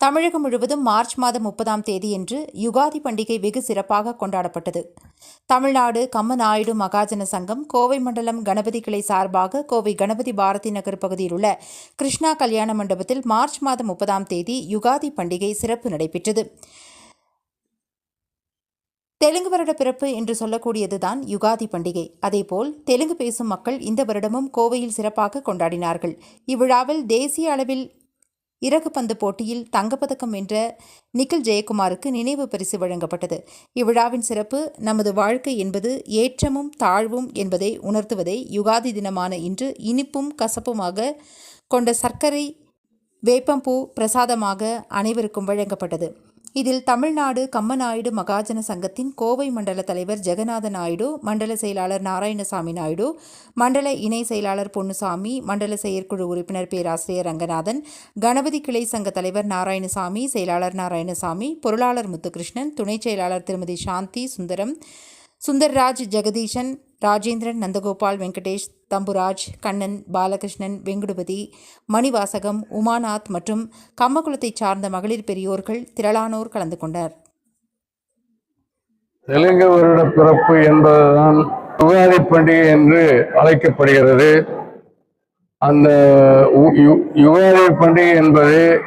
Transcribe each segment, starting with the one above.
தமிழகம் முழுவதும் மார்ச் மாதம் முப்பதாம் தேதியன்று யுகாதி பண்டிகை வெகு சிறப்பாக கொண்டாடப்பட்டது. தமிழ்நாடு கம்மநாயுடு மகாஜன சங்கம் கோவை மண்டலம் கணபதி கிளை சார்பாக கோவை கணபதி பாரதி நகர் பகுதியில் உள்ள கிருஷ்ணா கல்யாண மண்டபத்தில் மார்ச் மாதம் முப்பதாம் தேதி யுகாதி பண்டிகை சிறப்பு நடைபெற்றது. தெலுங்கு வருட பிறப்பு என்று சொல்லக்கூடியதுதான் யுகாதி பண்டிகை. அதேபோல் தெலுங்கு பேசும் மக்கள் இந்த வருடமும் கோவையில் சிறப்பாக கொண்டாடினார்கள். இவ்விழாவில் தேசிய அளவில் இறகு பந்து போட்டியில் தங்கப்பதக்கம் வென்ற நிக்கில் ஜெயக்குமாருக்கு நினைவு பரிசு வழங்கப்பட்டது. இவ்விழாவின் சிறப்பு நமது வாழ்க்கை என்பது ஏற்றமும் தாழ்வும் என்பதை உணர்த்துவதை யுகாதி தினமான இன்று இனிப்பும் கசப்புமாக கொண்ட சர்க்கரை வேப்பம்பூ பிரசாதமாக அனைவருக்கும் வழங்கப்பட்டது. இதில் தமிழ்நாடு கம்மநாயுடு மகாஜன சங்கத்தின் கோவை மண்டல தலைவர் ஜெகநாத நாயுடு மண்டல செயலாளர் நாராயணசாமி நாயுடு மண்டல இணை செயலாளர் பொன்னுசாமி மண்டல செயற்குழு உறுப்பினர் பேராசிரியர் ரங்கநாதன் கணபதி கிளை சங்க தலைவர் நாராயணசாமி செயலாளர் நாராயணசாமி பொருளாளர் முத்துகிருஷ்ணன் துணைச் செயலாளர் திருமதி சாந்தி சுந்தரம் சுந்தர்ராஜ் ஜெகதீஷன் ராஜேந்திரன் நந்தகோபால் வெங்கடேஷ் தம்புராஜ் கண்ணன் பாலகிருஷ்ணன் வெங்குடுபதி மணிவாசகம் உமாநாத் மற்றும் கம்மகுலத்தைச் சார்ந்த மகளிர் பெரியோர்கள் திரளானோர் கலந்து கொண்டனர். தெலுங்கு வருட பிறப்பு என்பதுதான் யுகாதி பண்டிகை என்று அழைக்கப்படுகிறது. அந்த உ- யு- யுகாதி பண்டிகை என்பது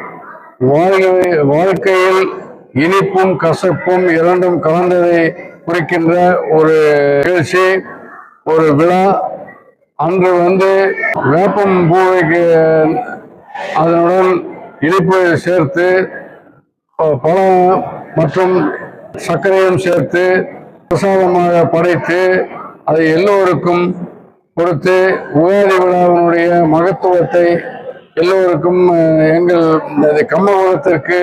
வாழ்க்கை வாழ்க்கையில் இனிப்பும் கசப்பும் இரண்டும் கலந்ததை குறிக்கின்ற ஒரு நிகழ்ச்சி. ஒரு விழா. அன்று வந்து வேப்பம் பூவைக்கு அதனுடன் இனிப்பு சேர்த்து பழம் மற்றும் சர்க்கரையும் சேர்த்து பிரசாதமாக படைத்து அதை எல்லோருக்கும் கொடுத்து உகாதி விழாவினுடைய மகத்துவத்தை எல்லோருக்கும் எங்கள் கம்மகுலத்திற்கு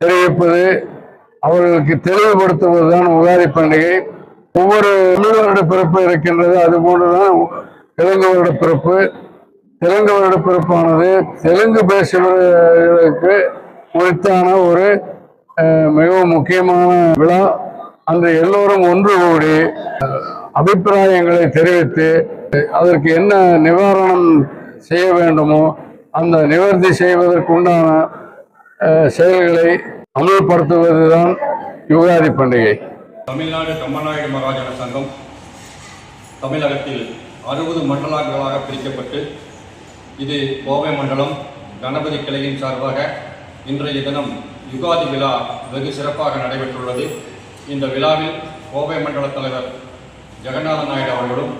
தெரிவிப்பது அவர்களுக்கு தெளிவுபடுத்துவதுதான் உகாதி பண்டிகை. ஒவ்வொரு தமிழரோட பிறப்பு இருக்கின்றது. அதுபோன்றுதான் தெலுங்கு வருட பிறப்பு. தெலுங்கு வருட பிறப்பானது தெலுங்கு பேசுபவர்களுக்கு குறித்தான ஒரு மிகவும் முக்கியமான விழா. அன்று எல்லோரும் ஒன்று கூடி அபிப்பிராயங்களை தெரிவித்து அதற்கு என்ன நிவாரணம் செய்ய வேண்டுமோ அந்த நிவர்த்தி செய்வதற்குண்டான செயல்களை அமல்படுத்துவதுதான் யுகாதி பண்டிகை. தமிழ்நாடு கம்மநாயுடு மகாஜன சங்கம் தமிழகத்தில் அறுபது மண்டலங்களாக பிரிக்கப்பட்டு இது கோவை மண்டலம் கணபதி கிளையின் சார்பாக இன்றைய தினம் யுகாதி விழா வெகு சிறப்பாக நடைபெற்றுள்ளது. இந்த விழாவில் கோவை மண்டல தலைவர் ஜெகநாத நாயுடு அவர்களும்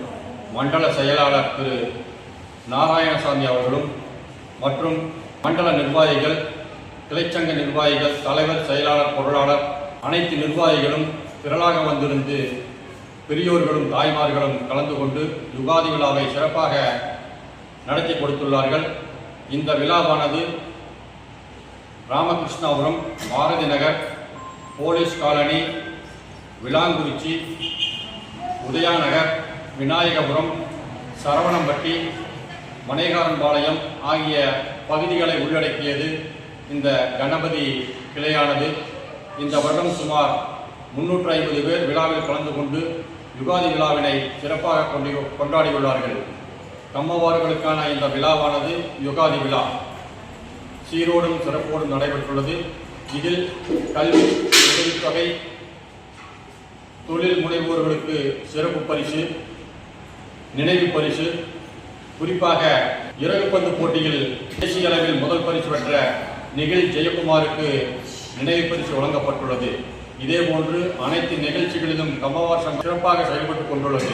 மண்டல செயலாளர் திரு நாராயணசாமி அவர்களும் மற்றும் மண்டல நிர்வாகிகள் கிளைச்சங்க நிர்வாகிகள் தலைவர் செயலாளர் பொருளாளர் அனைத்து நிர்வாகிகளும் திரளாக வந்திருந்து பெரியோர்களும் தாய்மார்களும் கலந்து கொண்டு யுகாதி விழாவை சிறப்பாக நடத்தி கொடுத்துள்ளார்கள். இந்த விழாவானது ராமகிருஷ்ணாபுரம் பாரதி நகர் போலீஸ் காலனி விளாங்குறிச்சி உதயாநகர் விநாயகபுரம் சரவணம்பட்டி மணேகாரன்பாளையம் ஆகிய பகுதிகளை உள்ளடக்கியது இந்த கணபதி கிளையானது. இந்த வருடம் சுமார் முன்னூற்று ஐம்பது பேர் விழாவில் கலந்து கொண்டு யுகாதி விழாவினை சிறப்பாக கொண்டு கொண்டாடியுள்ளார்கள். கம்மவார்களுக்கான இந்த விழாவானது யுகாதி விழா. சீரோடும் சிறப்போடும் நடைபெற்றுள்ளது. இதில் கல்வி உதவித்தொகை தொழில் முனைவோர்களுக்கு சிறப்பு பரிசு நினைவு பரிசு குறிப்பாக இறகுப்பந்து போட்டியில் தேசிய அளவில் முதல் பரிசு பெற்ற நிகில் ஜெயக்குமாருக்கு நினைவு பரிசு வழங்கப்பட்டுள்ளது. இதேபோன்று அனைத்து நிகழ்ச்சிகளிலும் கம்பவாசம் சிறப்பாக செயல்பட்டுக் கொண்டுள்ளது.